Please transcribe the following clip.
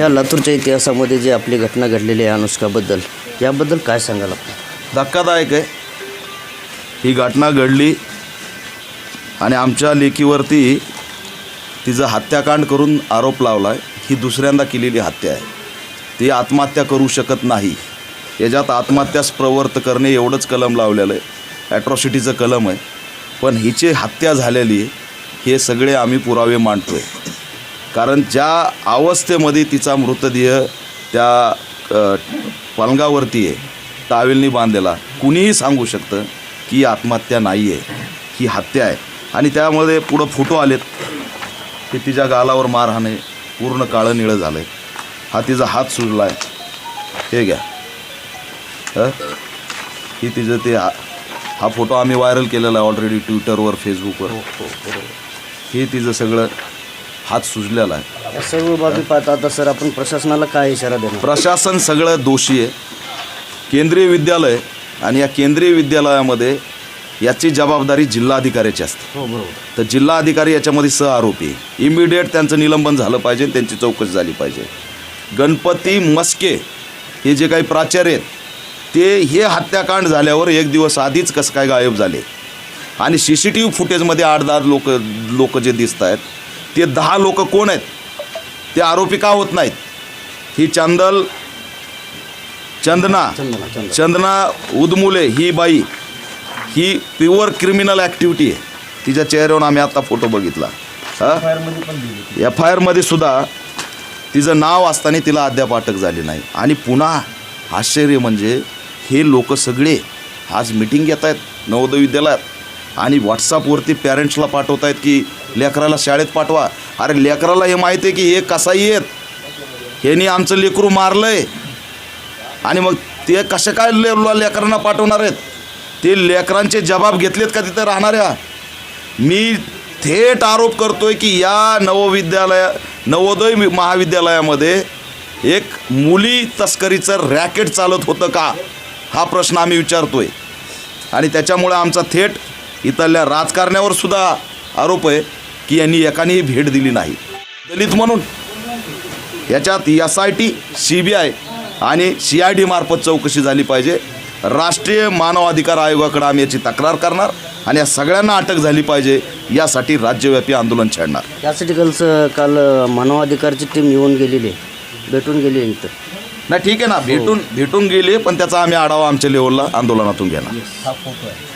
या लातूरच्या इतिहासामध्ये जी आपली घटना घडलेली आहे अनुष्काबद्दल याबद्दल काय सांगाल आपण? धक्कादायक आहे. ही घटना घडली आणि आमच्या लेकीवरती तिचं हत्याकांड करून आरोप लावला आहे ही दुसऱ्यांदा केलेली हत्या आहे. ती आत्महत्या करू शकत नाही. याच्यात आत्महत्यास प्रवर्त करणे एवढंच कलम लावलेलं आहे. ॲट्रॉसिटीचं कलम आहे. पण हिची हत्या झालेली हे सगळे आम्ही पुरावे मांडतो आहे कारण ज्या अवस्थेमध्ये तिचा मृतदेह त्या पलंगावरती आहे टावेलनी बांधलेला कुणीही सांगू शकतं की आत्महत्या नाही आहे ही हत्या आहे. आणि त्यामध्ये पुढं फोटो आलेत की तिच्या गालावर मारहाणे पूर्ण काळं निळं झालं आहे हा तिचा हात सुजला आहे हे घ्या. हं? ही तिचं ते हा फोटो आम्ही व्हायरल केलेला आहे ऑलरेडी ट्विटरवर फेसबुकवर हे तिचं सगळं हात सुजलेला आहे. या सर्व बाबी पाहता आता सर आपण प्रशासनाला काय इशारा देणार? प्रशासन सगळं दोषी आहे. केंद्रीय विद्यालय आणि या केंद्रीय विद्यालयामध्ये याची जबाबदारी जिल्हाधिकाऱ्याची असते. हो बरोबर. तर जिल्हा अधिकारी याच्यामध्ये सह आरोपी आहे. इमिडिएट त्यांचं निलंबन झालं पाहिजे त्यांची चौकशी झाली पाहिजे. गणपती मस्के हे जे काही प्राचार्य आहेत ते हे हत्याकांड झाल्यावर एक दिवस आधीच कसं काय गायब झाले. आणि सी सी टी व्ही फुटेजमध्ये आठ दहा लोक लोक जे दिसत आहेत ते दहा लोक कोण आहेत? ते आरोपी का होत नाहीत? ही चंदल चंदना चंदना उदमुले ही बाई ही प्युअर क्रिमिनल ॲक्टिव्हिटी आहे. तिच्या चेहऱ्यावर आम्ही आता फोटो बघितला. हां? एफ आय आरमध्ये सुद्धा तिचं नाव असताना तिला अद्याप अटक झाली नाही. आणि पुन्हा आश्चर्य म्हणजे हे लोक सगळे आज मिटिंग घेत आहेत नवोदय विद्यालयात. आणि व्हॉट्सअपवरती पॅरेंट्सला पाठवत आहेत की लेकराला शाळेत पाठवा. अरे लेकराला हे माहिती आहे की हे कसाही आहेत? ह्यानी आमचं लेकरू मारलं आहे आणि मग ते कसे काय ले लेकरांना पाठवणार आहेत? ते लेकरांचे जबाब घेतलेत का तिथं राहणाऱ्या? मी थेट आरोप करतो आहे की या नवविद्यालया नवोदय महाविद्यालयामध्ये एक मुली तस्करीचं रॅकेट चालत होतं का? हा प्रश्न आम्ही विचारतोय. आणि त्याच्यामुळे आमचा थेट इथल्या राजकारण्यावर सुद्धा आरोप आहे की यांनी एकानेही भेट दिली नाही. दलित म्हणून. याच्यात S I T C B I आणि सी आय डी मार्फत चौकशी झाली पाहिजे. राष्ट्रीय मानवाधिकार आयोगाकडे आम्ही याची तक्रार करणार आणि या सगळ्यांना अटक झाली पाहिजे यासाठी राज्यव्यापी आंदोलन छेडणार. यासाठी काल काल मानवाधिकारची टीम येऊन गेलेली आहे. भेटून गेली आहे इथं. नाही ठीक आहे ना भेटून भेटून गेले पण त्याचा आम्ही आढावा आमच्या लेवलला आंदोलनातून घेणार. हा फोटो आहे.